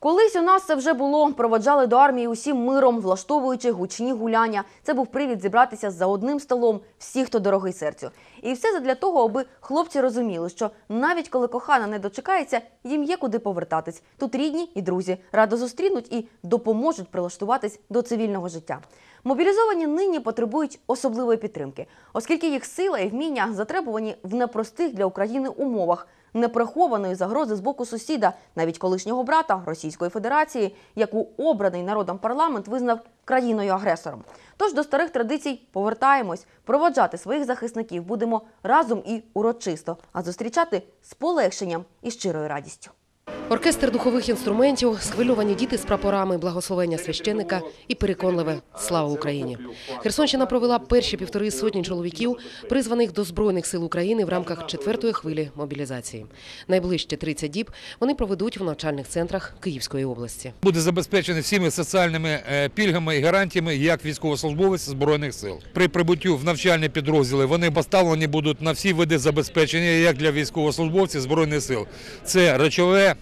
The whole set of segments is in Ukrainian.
Колись у нас це вже було. Проводжали до армії усім миром, влаштовуючи гучні гуляння. Це був привід зібратися за одним столом всі, хто дорогий серцю. І все задля того, аби хлопці розуміли, що навіть коли кохана не дочекається, їм є куди повертатись. Тут рідні і друзі радо зустрінуть і допоможуть прилаштуватись до цивільного життя. Мобілізовані нині потребують особливої підтримки, оскільки їх сила і вміння затребувані в непростих для України умовах неприхованої загрози з боку сусіда, навіть колишнього брата Російської Федерації, яку обраний народом парламент визнав країною-агресором. Тож до старих традицій повертаємось. Проводжати своїх захисників будемо разом і урочисто, а зустрічати з полегшенням і щирою радістю. Оркестр духових інструментів, схвильовані діти з прапорами, благословення священника і переконливе «Слава Україні». Херсонщина провела перші півтори сотні чоловіків, призваних до Збройних сил України в рамках четвертої хвилі мобілізації. Найближчі 30 діб вони проведуть в навчальних центрах Київської області. буде забезпечений всіми соціальними е, пільгами і гарантіями як військовослужбовець збройних сил. При прибуттю в навчальні підрозділи вони поставлені будуть на всі види забезпечення, як для військовослужбовців збройних сил. Це речове,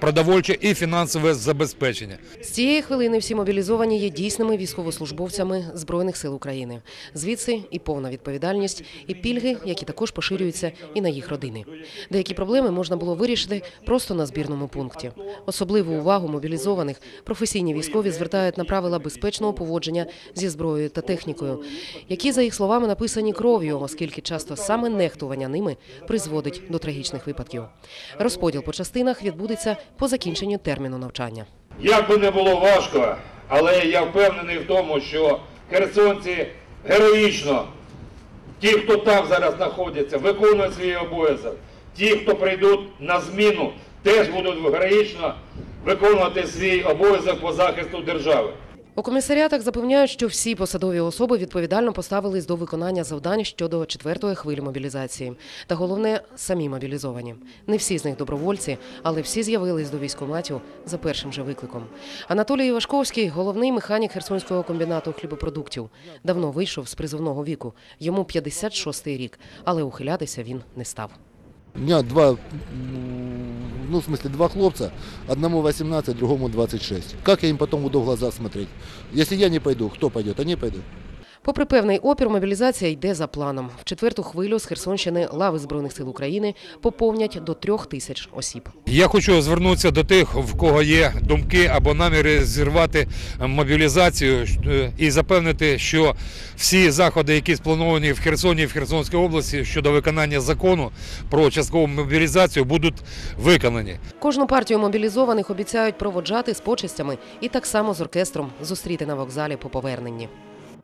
продовольче і фінансове забезпечення. З цієї хвилини всі мобілізовані є дійсними військовослужбовцями Збройних сил України. Звідси і повна відповідальність, і пільги, які також поширюються і на їх родини. Деякі проблеми можна було вирішити просто на збірному пункті. Особливу увагу мобілізованих професійні військові звертають на правила безпечного поводження зі зброєю та технікою, які, за їх словами, написані кров'ю, оскільки часто саме нехтування ними призводить до трагічних випадків. Розподіл по частинах відбудеться по закінченню терміну навчання. Як би не було важко, але я впевнений в тому, що херсонці героїчно, ті, хто там зараз знаходяться, виконують свій обов'язок. Ті, хто прийдуть на зміну, теж будуть героїчно виконувати свій обов'язок по захисту держави. У комісаріатах запевняють, що всі посадові особи відповідально поставились до виконання завдань щодо четвертої хвилі мобілізації. Та головне самі мобілізовані. Не всі з них добровольці, але всі з'явились до військкоматів за першим же викликом. Анатолій Івашковський, головний механік Херсонського комбінату хлібопродуктів, давно вийшов з призовного віку. Йому 56-й рік, але ухилятися він не став. Меня два, ну, в смысле, два хлопца, одному 18, другому 26. Как я им потом буду в глаза смотреть? Если я не пойду, кто пойдет? Они пойдут. Попри певний опір, мобілізація йде за планом. В четверту хвилю з Херсонщини лави Збройних сил України поповнять до трьох тисяч осіб. Я хочу звернутися до тих, в кого є думки або наміри зірвати мобілізацію е, і запевнити, що всі заходи, які сплановані в Херсоні і в Херсонській області щодо виконання закону про часткову мобілізацію, будуть виконані. Кожну партію мобілізованих обіцяють проводжати з почестями і так само з оркестром зустріти на вокзалі по поверненні.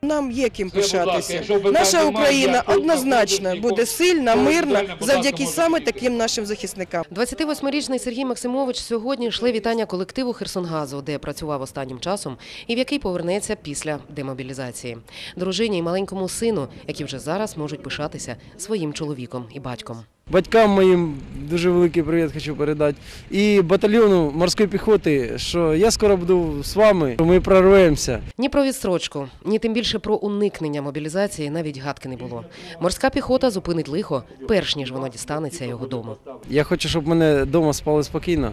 Нам є ким пишатися. Наша Україна однозначно буде сильна, мирна завдяки саме таким нашим захисникам. 28-річний Сергій Максимович сьогодні йшли вітання колективу Херсонгазу, де працював останнім часом і в який повернеться після демобілізації. Дружині і маленькому сину, які вже зараз можуть пишатися своїм чоловіком і батьком. Батькам моїм дуже великий привіт хочу передати. І батальйону морської піхоти, що я скоро буду з вами, ми прорвемося. Ні про відстрочку, ні тим більше про уникнення мобілізації навіть гадки не було. Морська піхота зупинить лихо, перш ніж воно дістанеться його дому. Я хочу, щоб мене вдома спали спокійно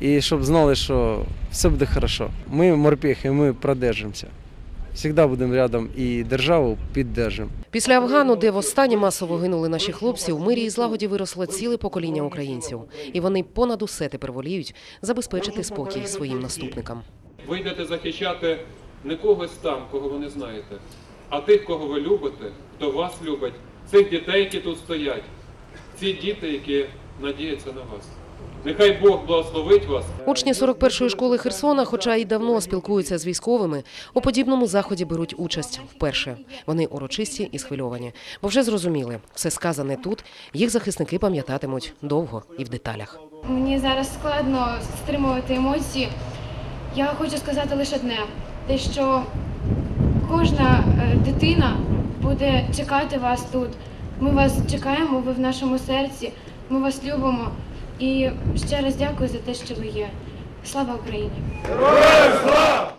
і щоб знали, що все буде добре. Ми морпіхи, ми продержимося. Завжди будемо рядом і державу піддержимо. Після Афгану, де востаннє масово гинули наші хлопці, у мирі і злагоді виросло ціле покоління українців, і вони понад усе тепер воліють забезпечити спокій своїм наступникам. Ви йдете захищати не когось там, кого ви не знаєте, а тих, кого ви любите, хто вас любить, цих дітей, які тут стоять, ці діти, які надіються на вас. Нехай Бог благословить вас. Учні 41-ї школи Херсона, хоча й давно спілкуються з військовими, у подібному заході беруть участь вперше. Вони урочисті і схвильовані, бо вже зрозуміли, все сказане тут, їх захисники пам'ятатимуть довго і в деталях. Мені зараз складно стримувати емоції. Я хочу сказати лише одне: те, що кожна е, дитина буде чекати вас тут. Ми вас чекаємо, ви в нашому серці. Ми вас любимо. І ще раз дякую за те, що ви є. Слава Україні! Героям слава!